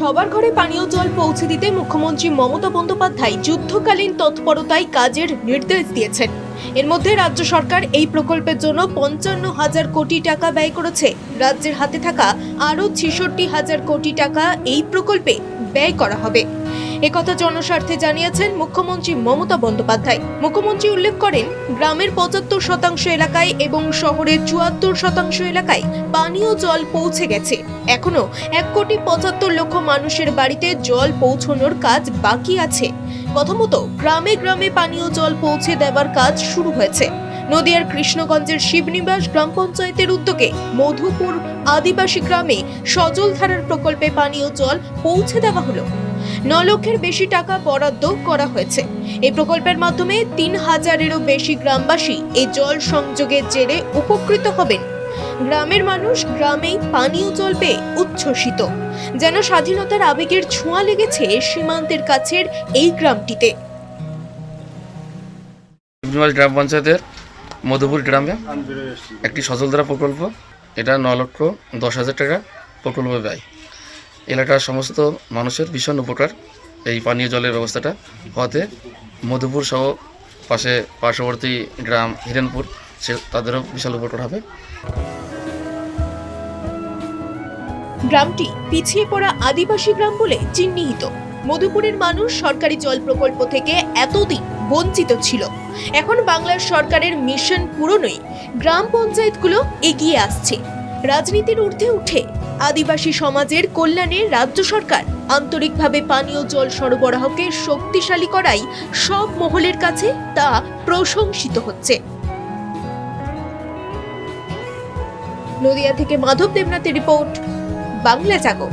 সবার ঘরে পানীয় জল পৌঁছে দিতে মুখ্যমন্ত্রী মমতা বন্দ্যোপাধ্যায় যুদ্ধকালীন তৎপরতায় কাজের নির্দেশ দিয়েছেন। এর মধ্যে রাজ্য সরকার এই প্রকল্পের জন্য পঞ্চান্ন হাজার কোটি টাকা ব্যয় করেছে। রাজ্যের হাতে থাকা আরও ছেষট্টি হাজার কোটি টাকা এই প্রকল্পে ব্যয় করা হবে। একথা জনস্বার্থে জানিয়েছেন মুখ্যমন্ত্রী মমতা বন্দ্যোপাধ্যায়। মুখ্যমন্ত্রী উল্লেখ করেন, গ্রামের পঁচাত্তর শতাংশ এলাকায় এবং শহরের চুয়াত্তর শতাংশ এলাকায় পানীয় জল পৌঁছে গেছে। এখনও এক কোটি পঁচাত্তর লক্ষ মানুষের বাড়িতে জল পৌঁছানোর কাজ বাকি আছে। প্রথমত, গ্রামে গ্রামে পানীয় জল পৌঁছে দেওয়ার কাজ শুরু হয়েছে। নদিয়ার কৃষ্ণগঞ্জের শিবনিবাস গ্রাম পঞ্চায়েতের উদ্যোগে মধুপুর আদিবাসী গ্রামে সজল ধারার প্রকল্পে পানীয় জল পৌঁছে দেওয়া হলো। ন লক্ষের বেশি টাকা বরাদ্দ করা হয়েছে। এই প্রকল্পের মাধ্যমে তিন হাজারেরও বেশি গ্রামবাসী এই জল সংযোগের জেরে উপকৃত হবেন। গ্রামের মানুষ গ্রামেই পানীয় জল পেয়ে উচ্ছ্বসিত। যেন স্বাধীনতার আবেগের ছোঁয়া লেগেছে সীমান্তের কাছের এই গ্রামটিতে। গ্রাম পঞ্চায়েতের মধুপুর গ্রামে একটি সজলধারা প্রকল্প। এটা ন লক্ষ দশ হাজার টাকা প্রকল্প ব্যয়। এলাকার সমস্ত মানুষের ভীষণ উপকার এই পানীয় জলের ব্যবস্থাটা হওয়াতে মধুপুর সহ পাশে পার্শ্ববর্তী গ্রাম হিরেনপুর সে তাদেরও বিশাল উপকার হবে। গ্রামটি পিছিয়ে পড়া আদিবাসী গ্রাম বলে চিহ্নিত। মধুপুরের মানুষ সরকারি জল প্রকল্প থেকে এতদিন বঞ্চিত ছিল। এখন বাংলার সরকারের মিশন পূরণই গ্রাম পঞ্চায়েতগুলো এগিয়ে আসছে। রাজনীতির ঊর্ধ্বে উঠে আদিবাসী সমাজের কল্যাণে রাজ্য সরকার আন্তরিকভাবে পানীয় জল সরবরাহকে শক্তিশালী করাই সব মহলের কাছে তা প্রশংসিত হচ্ছে। নদিয়া থেকে মাধব দেবনাথের রিপোর্ট, বাংলা জাগো।